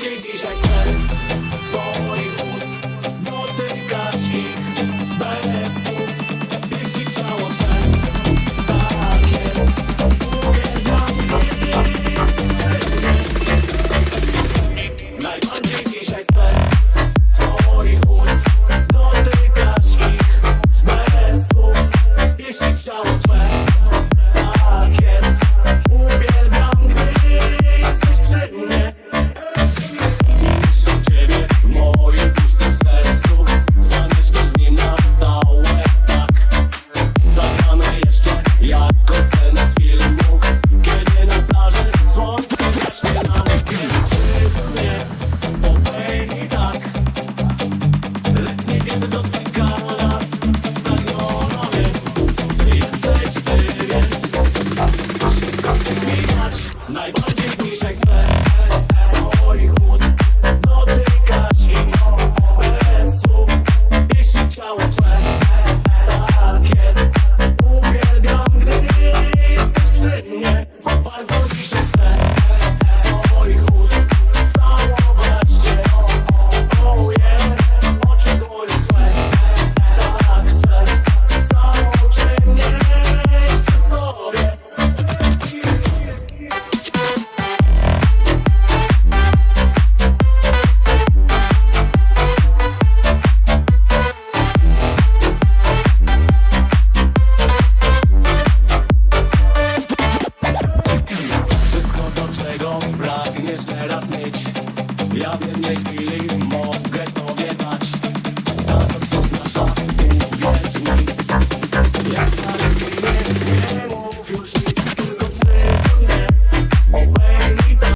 będzie dzisiaj sen Twoich ust, młody gaźnik Bez słów, pieści ciało twe. Tak jest, uwielbiam i Najbardziej dzisiaj sen dobra i nie szczera smyć Ja w jednej chwili